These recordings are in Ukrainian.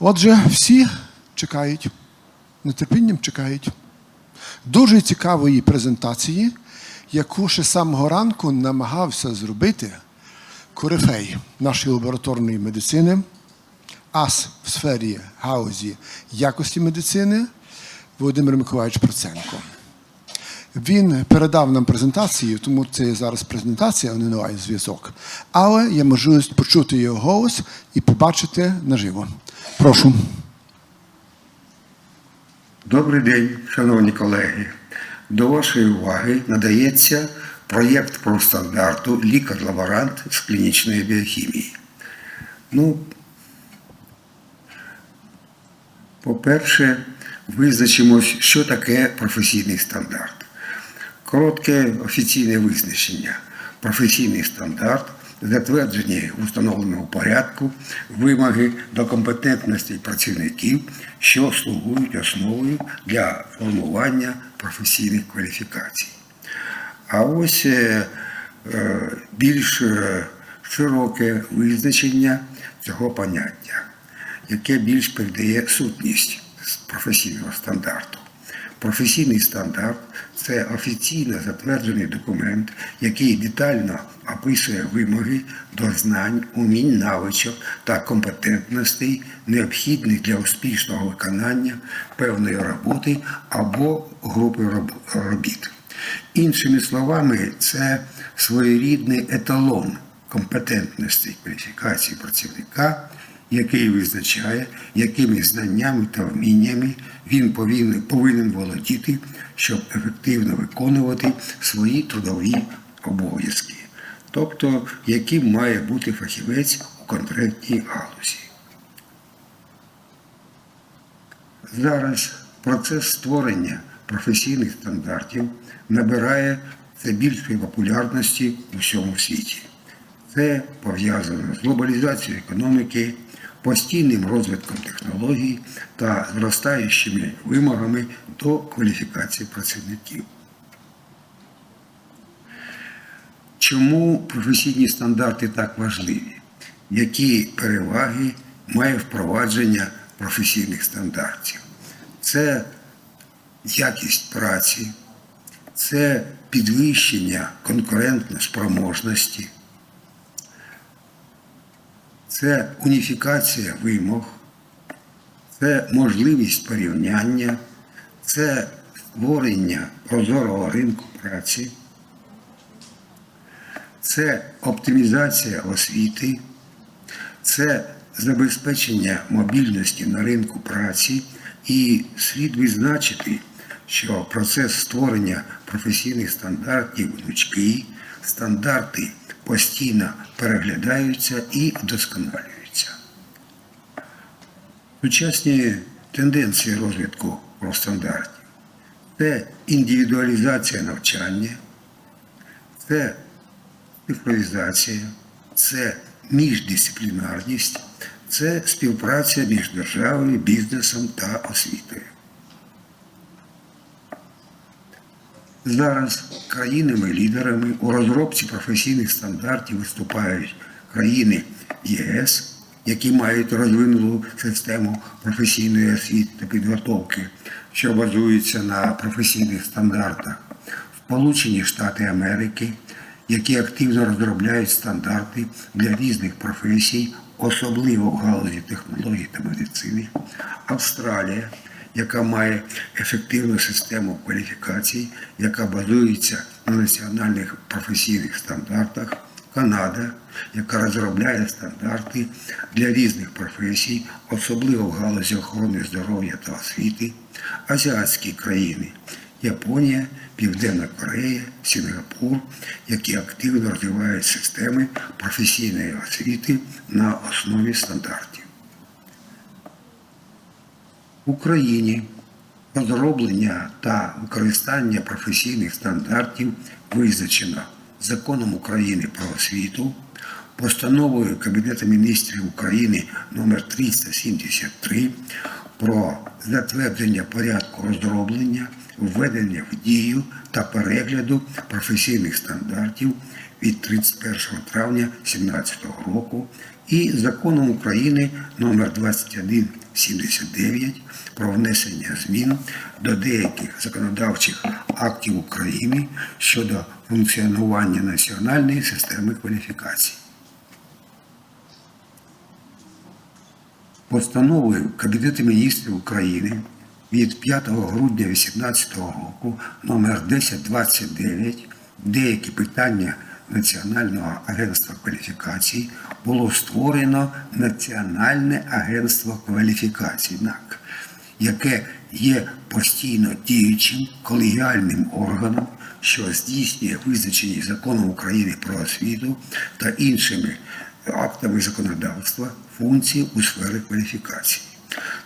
Отже, всі чекають, нетерпінням чекають дуже цікавої презентації, яку ще з самого ранку намагався зробити корифей нашої лабораторної медицини, ас в сфері гаузі якості медицини Володимир Миколаївич Проценко. Він передав нам презентацію, тому це зараз презентація, а не онлайн зв'язок. Але є можливість почути його голос і побачити наживо. Прошу. Добрий день, шановні колеги. До вашої уваги надається проєкт профстандарту лікар-лаборант з клінічної біохімії. Ну, по-перше, визначимось, що таке професійний стандарт. Коротке офіційне визначення. Професійний стандарт затверджені в установленому порядку вимоги до компетентності працівників, що слугують основою для формування професійних кваліфікацій. А ось е, е, більш е, широке визначення цього поняття, яке більш передає сутність професійного стандарту. Професійний стандарт це офіційно затверджений документ, який детально описує вимоги до знань, умінь, навичок та компетентностей, необхідних для успішного виконання певної роботи або групи робіт. Іншими словами, це своєрідний еталон компетентності кваліфікації працівника, який визначає, якими знаннями та вміннями він повинен, повинен володіти, щоб ефективно виконувати свої трудові обов'язки, тобто яким має бути фахівець у конкретній галузі. Зараз процес створення професійних стандартів набирає все більшої популярності у всьому світі. Це пов'язано з глобалізацією економіки, постійним розвитком технологій та зростаючими вимогами до кваліфікації працівників. Чому професійні стандарти так важливі? Які переваги має впровадження професійних стандартів? Це якість праці, це підвищення конкурентно-спроможності, це уніфікація вимог, це можливість порівняння, це створення прозорого ринку праці, це оптимізація освіти, це забезпечення мобільності на ринку праці. І слід відзначити, що процес створення професійних стандартів гнучкий, стандарти постійно переглядаються і вдосконалюються. Сучасні тенденції розвитку профстандартів це індивідуалізація навчання, це цифровізація, це міждисциплінарність, це співпраця між державою, бізнесом та освітою. Зараз країнами-лідерами у розробці професійних стандартів виступають країни ЄС, які мають розвинуту систему професійної освіти та підготовки, що базується на професійних стандартах, Сполучені Штати Америки, які активно розробляють стандарти для різних професій, особливо в галузі технологій та медицини, Австралія, яка має ефективну систему кваліфікацій, яка базується на національних професійних стандартах, Канада, яка розробляє стандарти для різних професій, особливо в галузі охорони здоров'я та освіти, азіатські країни, Японія, Південна Корея, Сінгапур, які активно розвивають системи професійної освіти на основі стандартів. Україні розроблення та використання професійних стандартів визначено законом України про освіту, постановою Кабінету міністрів України номер 373 про затвердження порядку розроблення, введення в дію та перегляду професійних стандартів від 31 травня 2017 року і законом України номер 2179 про внесення змін до деяких законодавчих актів України щодо функціонування національної системи кваліфікацій. Постановою Кабінету міністрів України від 5 грудня 2018 року номер 1029 деякі питання Національного агентства кваліфікацій було створено Національне агентство кваліфікацій НАК, яке є постійно діючим колегіальним органом, що здійснює визначені законом України про освіту та іншими актами законодавства функції у сфері кваліфікації.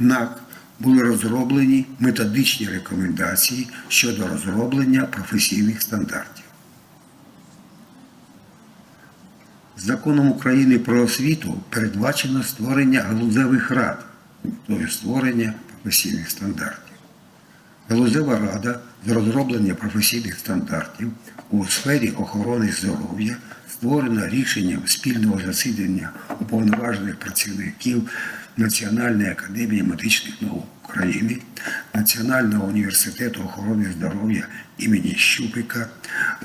НАК були розроблені методичні рекомендації щодо розроблення професійних стандартів. Законом України про освіту передбачено створення галузевих рад, тобто створення професійних стандартів. Галузева рада з розроблення професійних стандартів у сфері охорони здоров'я створена рішенням спільного засідання уповноважених працівників Національної академії медичних наук України, Національного університету охорони здоров'я імені Щупика,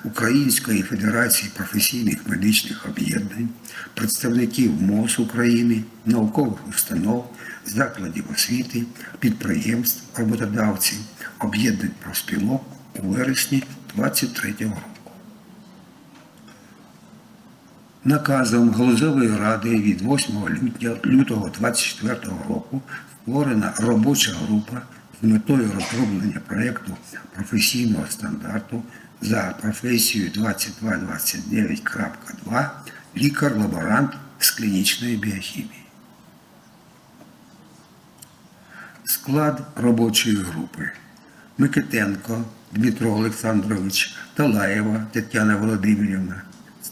Української федерації професійних медичних об'єднань, представників МОЗ України, наукових установ, закладів освіти, підприємств, роботодавців, об'єднань профспілок у вересні 2023 року. Наказом Галузевої ради від 8 лютого 2024 року створена робоча група з метою розроблення проєкту професійного стандарту за професією 2229.2 лікар-лаборант з клінічної біохімії. Склад робочої групи. Микитенко Дмитро Олександрович, Талаєва Тетяна Володимирівна,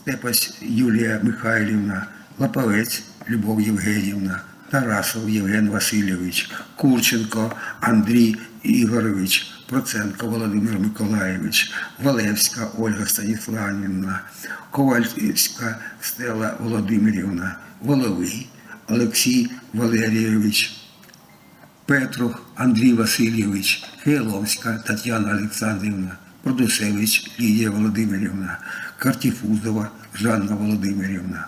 Степась Юлія Михайлівна, Лаповець Любов Євгенівна, Тарасов Євген Васильович, Курченко Андрій Ігорович, Проценко Володимир Миколаєвич, Валевська Ольга Станіславівна, Ковальська Стела Володимирівна, Воловий Олексій Валерійович, Петрух Андрій Васильович, Хейловська Тетяна Олександрівна, Продусевич Лідія Володимирівна, Картіфузова Жанна Володимирівна,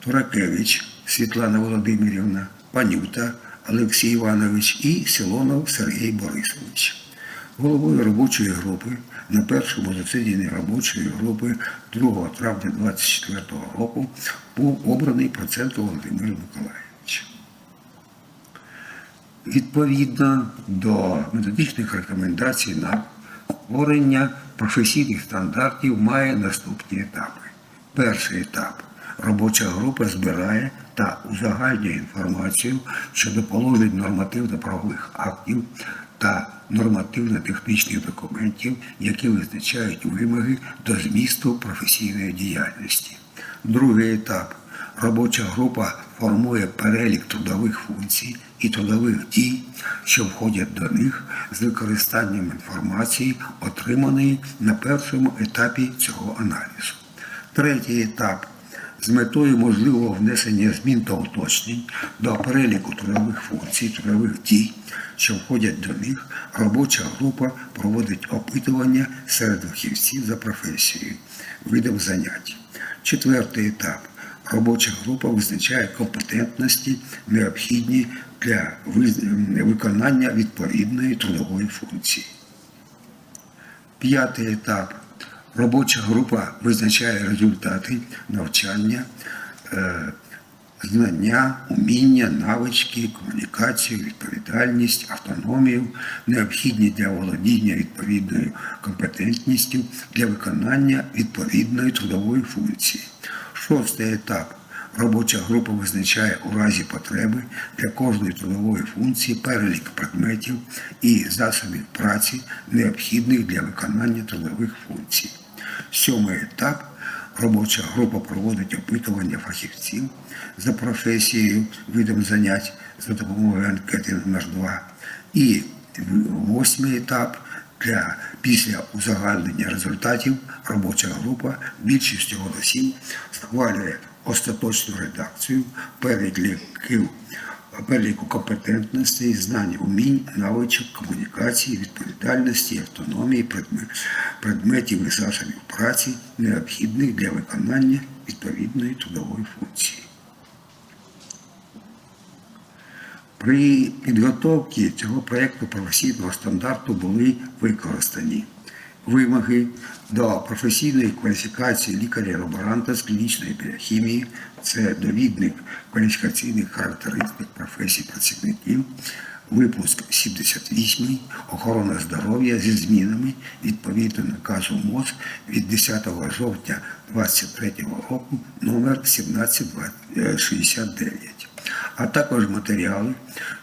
Туракевич Світлана Володимирівна, Панюта Олексій Іванович і Силонов Сергій Борисович. Головою робочої групи на першому засіданні робочої групи 2 травня 2024 року був обраний Проценко Володимир Миколаївич. Відповідно до методичних рекомендацій на створення професійних стандартів має наступні етапи. Перший етап. Робоча група збирає та узагальнює інформацію щодо положень нормативно-правових актів та нормативно-технічних документів, які визначають вимоги до змісту професійної діяльності. Другий етап. Робоча група формує перелік трудових функцій і трудових дій, що входять до них з використанням інформації, отриманої на першому етапі цього аналізу. Третій етап з метою можливого внесення змін та уточнень до переліку трудових функцій, трудових дій, що входять до них, робоча група проводить опитування серед фахівців за професією, видом занять. Четвертий етап. Робоча група визначає компетентності, необхідні для виконання відповідної трудової функції. П'ятий етап. Робоча група визначає результати навчання, е, знання, уміння, навички, комунікацію, відповідальність, автономію, необхідні для володіння відповідною компетентністю для виконання відповідної трудової функції. Шостий етап. Робоча група визначає у разі потреби для кожної трудової функції перелік предметів і засобів праці, необхідних для виконання трудових функцій. Сьомий етап. Робоча група проводить опитування фахівців за професією, видом занять за допомогою анкети номер 2 І восьмий етап Для після узагальнення результатів робоча група більшістю голосів схвалює остаточну редакцію переліків переліку компетентностей, знань, умінь, навичок, комунікації, відповідальності, автономії, предметів і засобів праці, необхідних для виконання відповідної трудової функції. При підготовці цього проєкту професійного стандарту були використані вимоги до професійної кваліфікації лікаря-лаборанта з клінічної біохімії, це довідник кваліфікаційних характеристик професій працівників, випуск 78, охорона здоров'я зі змінами. Відповідно наказу МОЗ від 10 жовтня 2023 року номер 1769 а також матеріали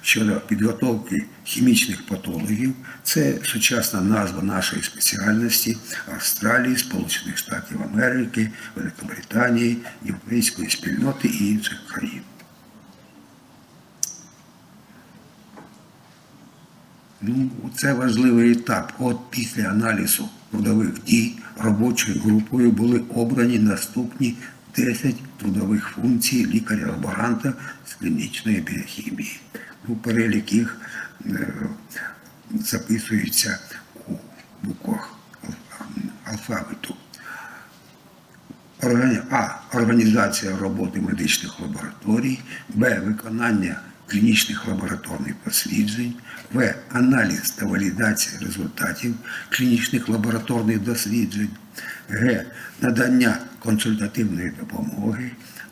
щодо підготовки хімічних патологів. Це сучасна назва нашої спеціальності Австралії, Сполучених Штатів Америки, Великобританії, Європейської спільноти і інших країн. Ну, це важливий етап. От після аналізу трудових дій робочою групою були обрані наступні 10 трудових функцій лікаря-лаборанта з клінічної біохімії. Ну, перелік їх е, записується у буквах алфавіту. А. Організація роботи медичних лабораторій, Б. Виконання клінічних лабораторних досліджень, В. Аналіз та валідація результатів клінічних лабораторних досліджень, Г. Надання консультативної допомоги,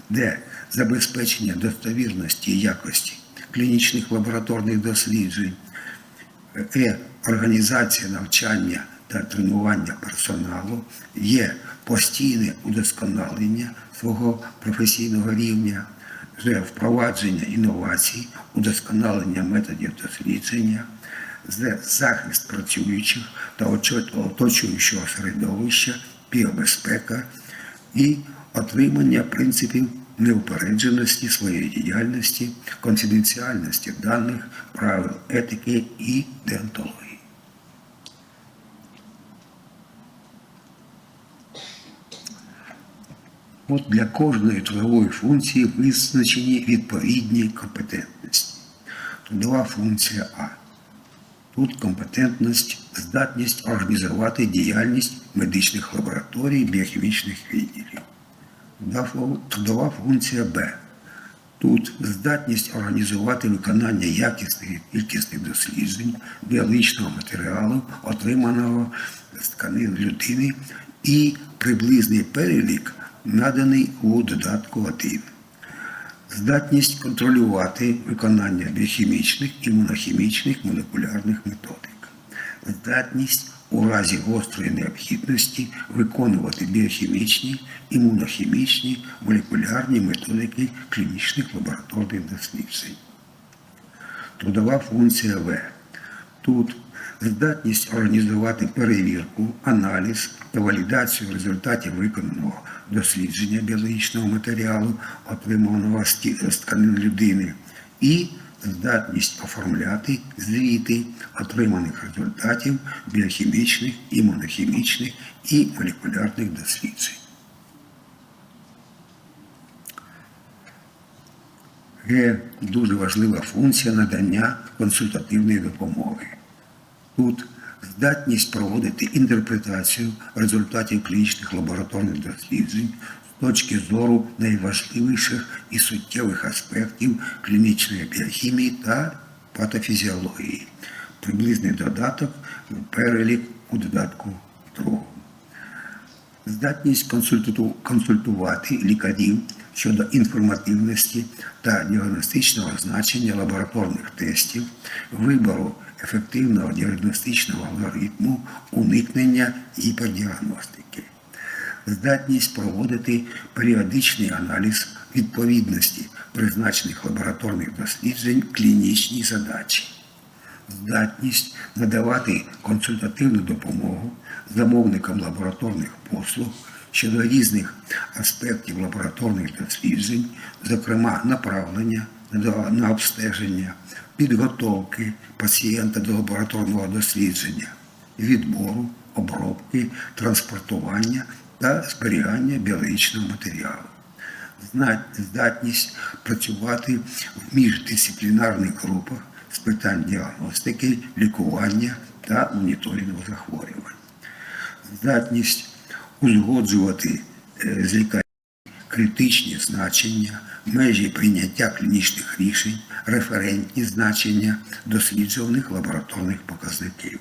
Д. Забезпечення достовірності і якості клінічних лабораторних досліджень, Е. Організація навчання та тренування персоналу, є постійне удосконалення свого професійного рівня. Впровадження інновацій, удосконалення методів дослідження. Захист працюючих та оточуючого середовища, біобезпека і отримання принципів неупередженості своєї діяльності, конфіденціальності даних, правил етики і деонтології. От для кожної трудової функції визначені відповідні компетентності. Трудова функція А. Тут компетентність, здатність організувати діяльність медичних лабораторій, біохімічних відділів. Трудова функція Б. Тут здатність організувати виконання якісних і кількісних досліджень біологічного матеріалу, отриманого з тканин людини, і приблизний перелік наданий у додатку 1 здатність контролювати виконання біохімічних, імунохімічних, молекулярних методик, здатність у разі гострої необхідності виконувати біохімічні, імунохімічні, молекулярні методики клінічних лабораторних досліджень. Трудова функція В. Тут здатність організувати перевірку, аналіз та валідацію результатів виконаного дослідження біологічного матеріалу, отриманого з тканин людини, і здатність оформляти звіти отриманих результатів біохімічних, імунохімічних і молекулярних досліджень. Г. Дуже важлива функція надання консультативної допомоги. Тут здатність проводити інтерпретацію результатів клінічних лабораторних досліджень точки зору найважливіших і суттєвих аспектів клінічної біохімії та патофізіології. Приблизний додаток перелік у додатку другому здатність консульту- консультувати лікарів щодо інформативності та діагностичного значення лабораторних тестів, вибору ефективного діагностичного алгоритму, уникнення гіпердіагностики, здатність проводити періодичний аналіз відповідності призначених лабораторних досліджень клінічній задачі. Здатність надавати консультативну допомогу замовникам лабораторних послуг щодо різних аспектів лабораторних досліджень, зокрема направлення на обстеження, підготовки пацієнта до лабораторного дослідження, відбору, обробки, транспортування та зберігання біологічного матеріалу. Здатність працювати в міждисциплінарних групах з питань діагностики, лікування та моніторингу захворювань. Здатність узгоджувати е, з лікарями критичні значення, межі прийняття клінічних рішень, референтні значення досліджуваних лабораторних показників.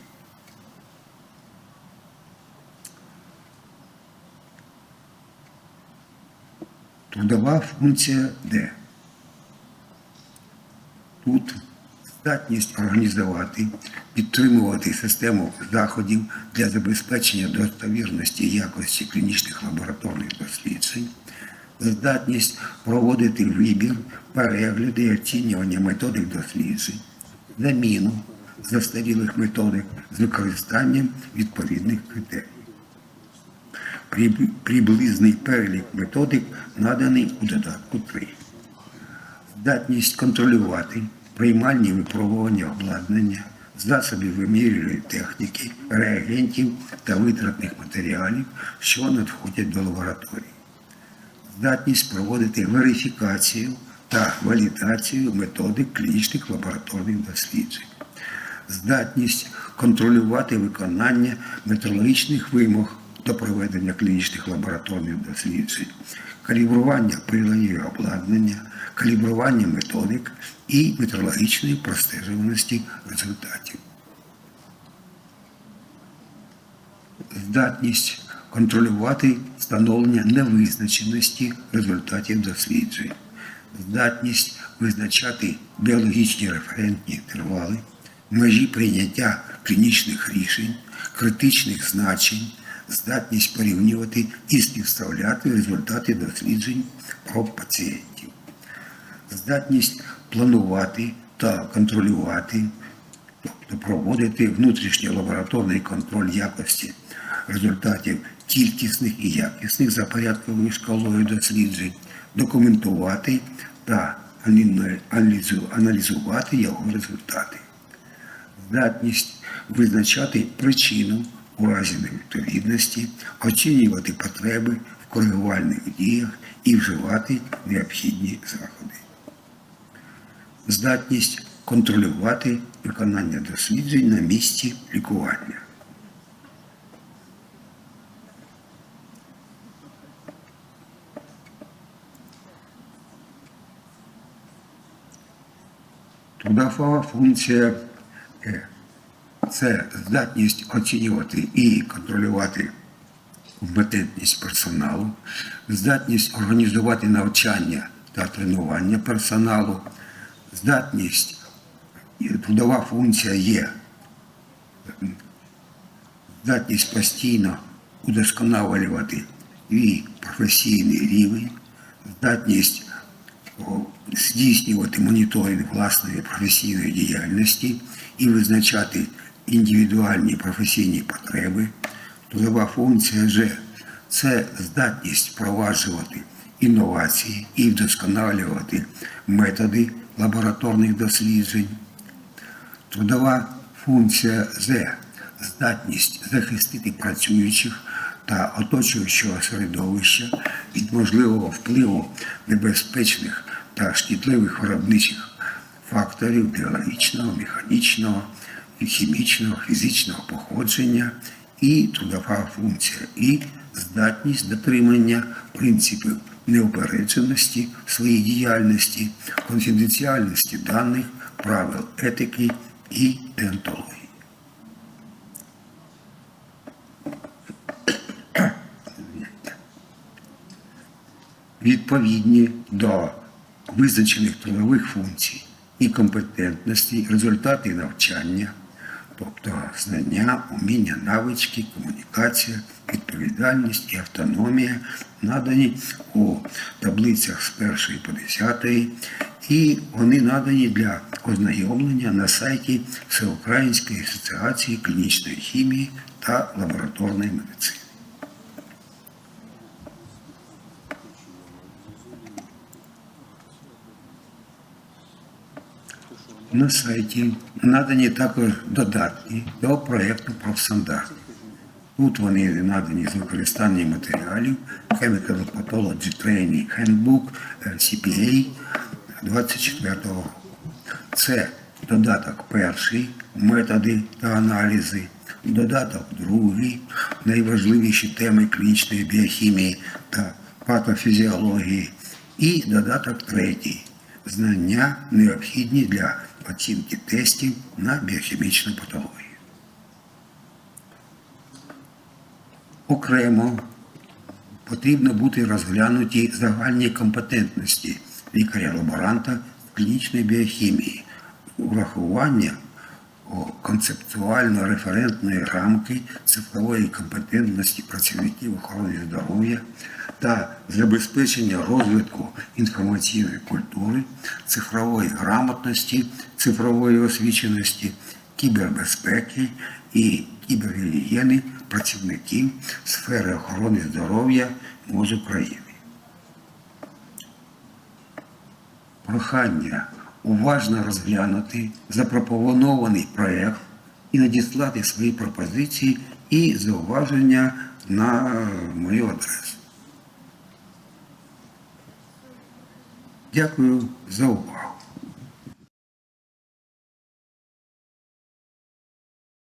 Трудова функція Д. Тут здатність організувати, підтримувати систему заходів для забезпечення достовірності якості клінічних лабораторних досліджень, здатність проводити вибір, перегляди і оцінювання методик досліджень, заміну застарілих методик з використанням відповідних критеріїв. Приб- Приблизний перелік методик наданий у додатку 3. Здатність контролювати приймальні випробування обладнання, засобів вимірювальної техніки, реагентів та витратних матеріалів, що надходять до лабораторії. Здатність проводити верифікацію та валідацію методик клінічних лабораторних досліджень здатність контролювати виконання метрологічних вимог до проведення клінічних лабораторних досліджень, калібрування приладів обладнання, калібрування методик і метрологічної простежуваності результатів. Здатність контролювати встановлення невизначеності результатів досліджень, здатність визначати біологічні референтні інтервали, межі прийняття клінічних рішень, критичних значень, здатність порівнювати і співставляти результати досліджень про пацієнтів, здатність планувати та контролювати, тобто проводити внутрішній лабораторний контроль якості результатів кількісних і якісних за порядковою шкалою досліджень, документувати та аналізувати його результати. Здатність визначати причину у разі невідповідності, оцінювати потреби в коригувальних діях і вживати необхідні заходи. Здатність контролювати виконання досліджень на місці лікування. Трудова функція Е. Це здатність оцінювати і контролювати компетентність персоналу, здатність організувати навчання та тренування персоналу, здатність, трудова функція є, здатність постійно удосконалювати свій професійний рівень, здатність здійснювати моніторинг власної професійної діяльності і визначати індивідуальні професійні потреби. Трудова функція Ж це здатність впроваджувати інновації і вдосконалювати методи лабораторних досліджень. Трудова функція З здатність захистити працюючих та оточуючого середовища від можливого впливу небезпечних та шкідливих виробничих факторів біологічного, механічного, хімічного, фізичного походження і трудова функція, і здатність дотримання принципів неупередженості в своїй діяльності, конфіденціальності даних, правил етики і деонтології. відповідні до визначених трудових функцій і компетентності, результати навчання, тобто знання, уміння, навички, комунікація, відповідальність і автономія надані у таблицях з 1 по 10, і вони надані для ознайомлення на сайті Всеукраїнської асоціації клінічної хімії та лабораторної медицини. На сайті надані також додатки до проєкту профстандарт. Тут вони надані з використанням матеріалів Chemical Pathology Training Handbook е, CPA 24 року. Це додаток перший методи та аналізи, додаток другий найважливіші теми клінічної біохімії та патофізіології, і додаток третій знання необхідні для оцінки тестів на біохімічну патологію. Окремо потрібно бути розглянуті загальні компетентності лікаря-лаборанта з клінічної біохімії, урахування концептуально-референтної рамки цифрової компетентності працівників охорони здоров'я та забезпечення розвитку інформаційної культури, цифрової грамотності, цифрової освіченості, кібербезпеки і кібергігієни працівників сфери охорони здоров'я МОЗ України. Прохання уважно розглянути запропонований проєкт і надіслати свої пропозиції і зауваження на мою адресу. Дякую за увагу.